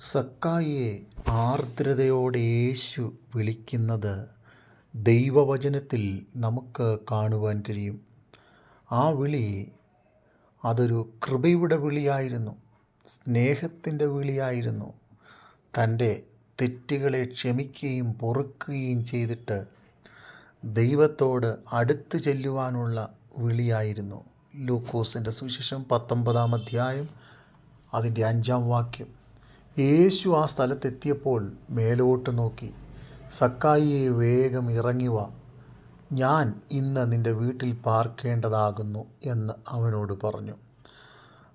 സക്കായിയെ ആർദ്രതയോടെ യേശു വിളിക്കുന്നത് ദൈവവചനത്തിൽ നമുക്ക് കാണുവാൻ കഴിയും. ആ വിളി അതൊരു കൃപയുടെ വിളിയായിരുന്നു സ്നേഹത്തിന്റെ വിളിയായിരുന്നു. തന്റെ തെറ്റുകളെ ക്ഷമിക്കുകയും പൊറുക്കുകയും ചെയ്തിട്ട് ദൈവത്തോട് അടുത്ത് ചെല്ലുവാനുള്ള വിളിയായിരുന്നു ലൂക്കോസിന്റെ സുവിശേഷം പത്തൊമ്പതാം അധ്യായം അതിന്റെ അഞ്ചാം വാക്യം. യേശു ആ സ്ഥലത്തെത്തിയപ്പോൾ മേലോട്ട് നോക്കി. സക്കായിയെ വേഗം ഇറങ്ങിവ ഞാൻ ഇന്ന് നിന്റെ വീട്ടിൽ പാർക്കേണ്ടതാകുന്നു എന്ന് അവനോട് പറഞ്ഞു.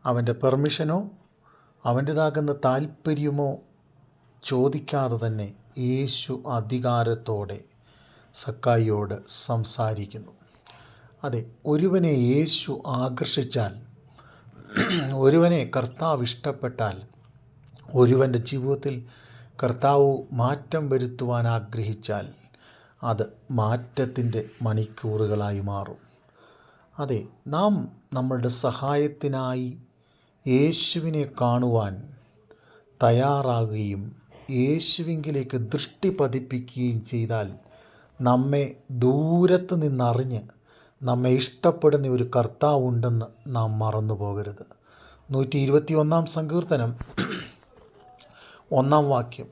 അവന്റെ പെർമിഷനോ അവന്റേതാകുന്ന താല്പര്യമോ ചോദിക്കാതെ തന്നെ യേശു അധികാരത്തോടെ സക്കായിയോട് സംസാരിക്കുന്നു. അതെ ഒരുവനെ യേശു ആകർഷിച്ചാൽ ഒരുവനെ കർത്താവ് ഇഷ്ടപ്പെട്ടാൽ ഒരുവന്റെ ജീവിതത്തിൽ കർത്താവ് മാറ്റം വരുത്തുവാൻ ആഗ്രഹിച്ചാൽ അത് മാറ്റത്തിന്റെ മണിക്കൂറുകളായി മാറും. അതെ നാം നമ്മളുടെ സഹായത്തിനായി യേശുവിനെ കാണുവാൻ തയ്യാറാകുകയും യേശുവിങ്കിലേക്ക് ദൃഷ്ടി പതിപ്പിക്കുകയും ചെയ്താൽ നമ്മെ ദൂരത്ത് നിന്നറിഞ്ഞ് നമ്മെ ഇഷ്ടപ്പെടുന്ന ഒരു കർത്താവുണ്ടെന്ന് നാം മറന്നു പോകരുത് നൂറ്റി ഇരുപത്തി ഒന്നാം സങ്കീർത്തനം ഒന്നാം വാക്യം.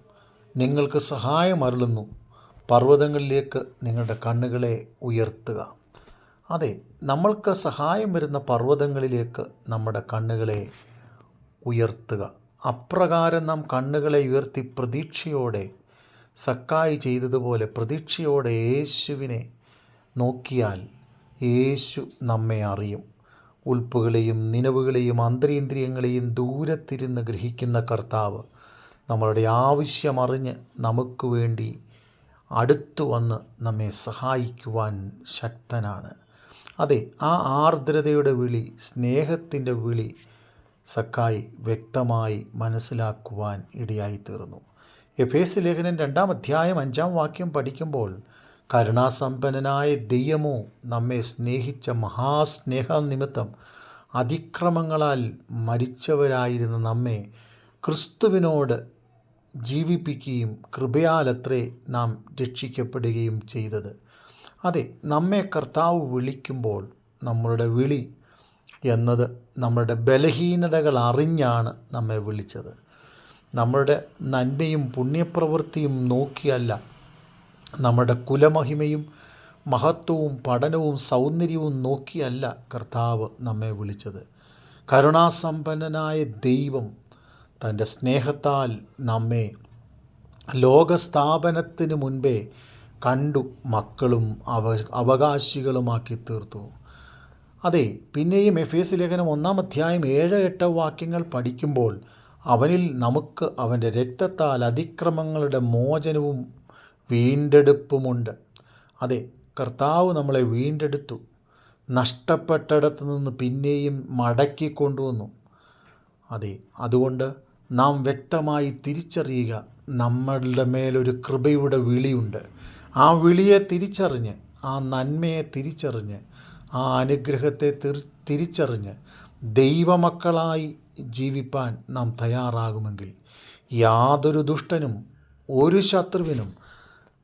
നിങ്ങൾക്ക് സഹായം അരുളുന്നു. പർവതങ്ങളിലേക്ക് നിങ്ങളുടെ കണ്ണുകളെ ഉയർത്തുക. അതെ നമ്മൾക്ക് സഹായം വരുന്ന പർവതങ്ങളിലേക്ക് നമ്മുടെ കണ്ണുകളെ ഉയർത്തുക. അപ്രകാരം നാം കണ്ണുകളെ ഉയർത്തി പ്രതീക്ഷയോടെ സക്കായി ചെയ്തതുപോലെ പ്രതീക്ഷയോടെ യേശുവിനെ നോക്കിയാൽ യേശു നമ്മെ അറിയും. ഉൾപ്പുകളെയും നിലവുകളെയും അന്തരീന്ദ്രിയങ്ങളെയും ദൂരത്തിരുന്ന് ഗ്രഹിക്കുന്ന കർത്താവ് നമ്മളുടെ ആവശ്യമറിഞ്ഞ് നമുക്ക് വേണ്ടി അടുത്തു വന്ന് നമ്മെ സഹായിക്കുവാൻ ശക്തനാണ്. അതെ ആ ആർദ്രതയുടെ വിളി സ്നേഹത്തിന്റെ വിളി സക്കായി വ്യക്തമായി മനസ്സിലാക്കുവാൻ ഇടയായിത്തീർന്നു. എഫേസ് ലേഖനം രണ്ടാം അധ്യായം അഞ്ചാം വാക്യം പഠിക്കുമ്പോൾ കരുണാസമ്പന്നനായ ദൈവമോ നമ്മെ സ്നേഹിച്ച മഹാസ്നേഹ നിമിത്തം അതിക്രമങ്ങളാൽ മരിച്ചവരായിരുന്ന നമ്മെ ക്രിസ്തുവിനോട് ജീവിപ്പിക്കുകയും കൃപയാലത്രേ നാം രക്ഷിക്കപ്പെടുകയും ചെയ്തത്. അതെ നമ്മെ കർത്താവ് വിളിക്കുമ്പോൾ നമ്മളുടെ വിളി എന്നത് നമ്മളുടെ ബലഹീനതകൾ അറിഞ്ഞാണ് നമ്മെ വിളിച്ചത്. നമ്മളുടെ നന്മയും പുണ്യപ്രവൃത്തിയും നോക്കിയല്ല നമ്മുടെ കുലമഹിമയും മഹത്വവും പഠനവും സൗന്ദര്യവും നോക്കിയല്ല കർത്താവ് നമ്മെ വിളിച്ചത്. കരുണാസമ്പന്നനായ ദൈവം തന്റെ സ്നേഹത്താൽ നമ്മെ ലോകസ്ഥാപനത്തിന് മുൻപേ കണ്ടു മക്കളും അവ അവകാശികളുമാക്കി തീർത്തു അതെ പിന്നെയും എഫ് എസ് ലേഖനം ഒന്നാം അധ്യായം ഏഴ് എട്ട് വാക്യങ്ങൾ പഠിക്കുമ്പോൾ അവനിൽ നമുക്ക് അവന്റെ രക്തത്താൽ അതിക്രമങ്ങളുടെ മോചനവും വീണ്ടെടുപ്പുമുണ്ട്. അതെ കർത്താവ് നമ്മളെ വീണ്ടെടുത്തു. നഷ്ടപ്പെട്ടിടത്തു നിന്ന് പിന്നെയും മടക്കി കൊണ്ടുവന്നു അതെ അതുകൊണ്ട് നാം വ്യക്തമായി തിരിച്ചറിയുക. നമ്മളുടെ മേലൊരു കൃപയുടെ വിളിയുണ്ട്. ആ വിളിയെ തിരിച്ചറിഞ്ഞ് ആ നന്മയെ തിരിച്ചറിഞ്ഞ് ആ അനുഗ്രഹത്തെ തിരിച്ചറിഞ്ഞ് ദൈവമക്കളായി ജീവിപ്പാൻ നാം തയ്യാറാകുമെങ്കിൽ യാതൊരു ദുഷ്ടനും ഒരു ശത്രുവിനും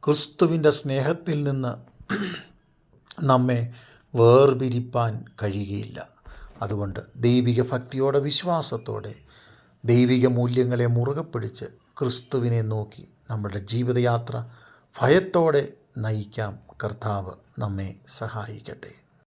ക്രിസ്തുവിന്റെ സ്നേഹത്തിൽ നിന്ന് നമ്മെ വേർപിരിപ്പാൻ കഴിയുകയില്ല. അതുകൊണ്ട് ദൈവിക ഭക്തിയോടെ വിശ്വാസത്തോടെ ദൈവിക മൂല്യങ്ങളെ മുറുകെ പിടിച്ച് ക്രിസ്തുവിനെ നോക്കി നമ്മുടെ ജീവിതയാത്ര ഭയത്തോടെ നയിക്കാം കർത്താവ് നമ്മെ സഹായിക്കട്ടെ.